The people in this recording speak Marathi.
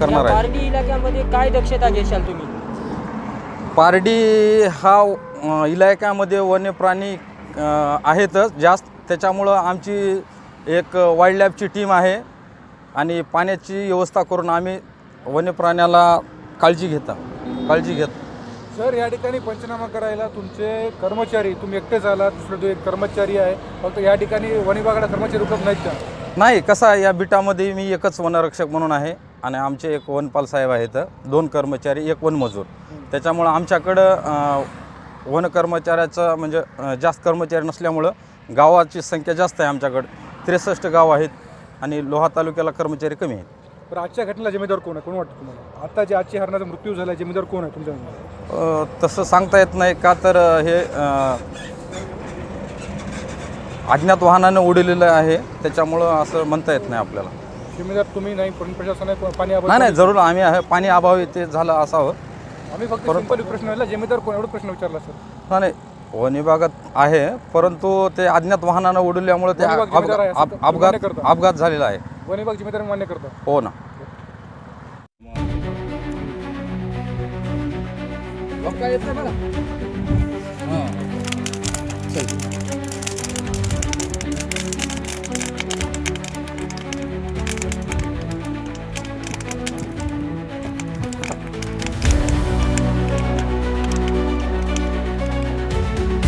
करणार आहे. पारडी इलाक्यामध्ये काय दक्षता घेशाल तुम्ही? पारडी हा अ, इलाक्यामध्ये वन्य प्राणी अ, आहेतच. जास्त त्याच्यामुळं आमची एक वाईल्ड लाईफची टीम आहे आणि पाण्याची व्यवस्था करून आम्ही वन्य प्राण्याला काळजी घेता काळजी घेत. सर या ठिकाणी पंचनामा करायला तुमचे कर्मचारी तुम्ही एकटेच आलात दुसरा जो एक कर्मचारी आहे फक्त या ठिकाणी वन विभागाला कर्मचारी उपलब्ध नाहीत का? नाही कसं आहे? या बिटामध्ये मी एकच वनरक्षक म्हणून आहे. आणि आमचे एक वनपाल साहेब आहेत दोन कर्मचारी एक वनमजूर. त्याच्यामुळं आमच्याकडं वन कर्मचाऱ्याचं म्हणजे जास्त कर्मचारी नसल्यामुळं गावाची संख्या जास्त आहे आमच्याकडं. त्रेसष्ट गाव आहेत आणि लोहा तालुक्याला कर्मचारी कमी आहेत. तर आजच्या घटनेला जिम्मेदार कोण आहे? कोण वाटतं तुम्हाला? आता जे आजची हरणाचा मृत्यू झाला जिम्मेदार कोण आहे तुमच्या तसं सांगता येत नाही का तर हे अज्ञात वाहनानं उडलेलं आहे. त्याच्यामुळं असं म्हणता येत नाही आपल्याला. जिम्मेदार तुम्ही नाही पण प्रशासन आहे पाणी नाही अभाव नाही जरूर आम्ही आहे. पाणी अभावी ते झालं असावं. आम्ही फक्त सिंपल प्रश्न विचारला जिम्मेदार कोण एवढा प्रश्न विचारला सर. नाही नाही वन विभागात आहे परंतु ते अज्ञात वाहनानं उडवल्यामुळे ते वन विभाग जिम्मेदार आहे, अपघात असं अपघात मान्य करता. अपघात झालेला आहे. वन विभाग जिम्मेदार मान्य करतो? हो ना. काय येत नाही मला